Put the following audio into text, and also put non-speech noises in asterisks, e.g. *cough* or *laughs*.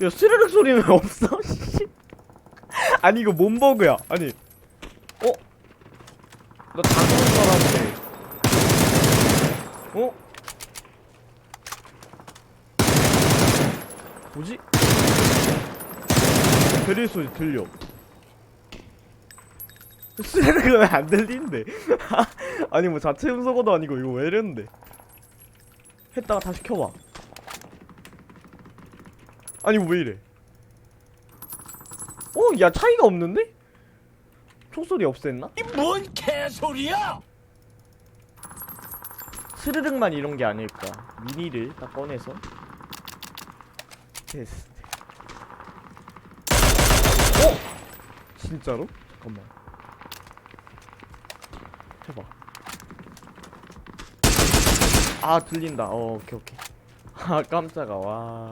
어? 야 스르륵 소리는 *laughs* 없어? 씨. *laughs* 아니 이거 뭔 버그야 아니 어? 나 당근 사람인데 어? 뭐지? 베릴 소리 들려 *laughs* 스르륵은 왜안 들리는데 아니 뭐 자체 음소거도 아니고 이거 왜 이랬는데 했다가 다시 켜봐 아니 왜 이래 어? 야 차이가 없는데? 총소리 없앴나? 뭔 개소리야! 스르륵만 이런 게 아닐까 미니를 딱 꺼내서 테스트 어? 진짜로? 잠깐만 해봐 아 들린다 어 오케이 오케이 아 깜짝아 와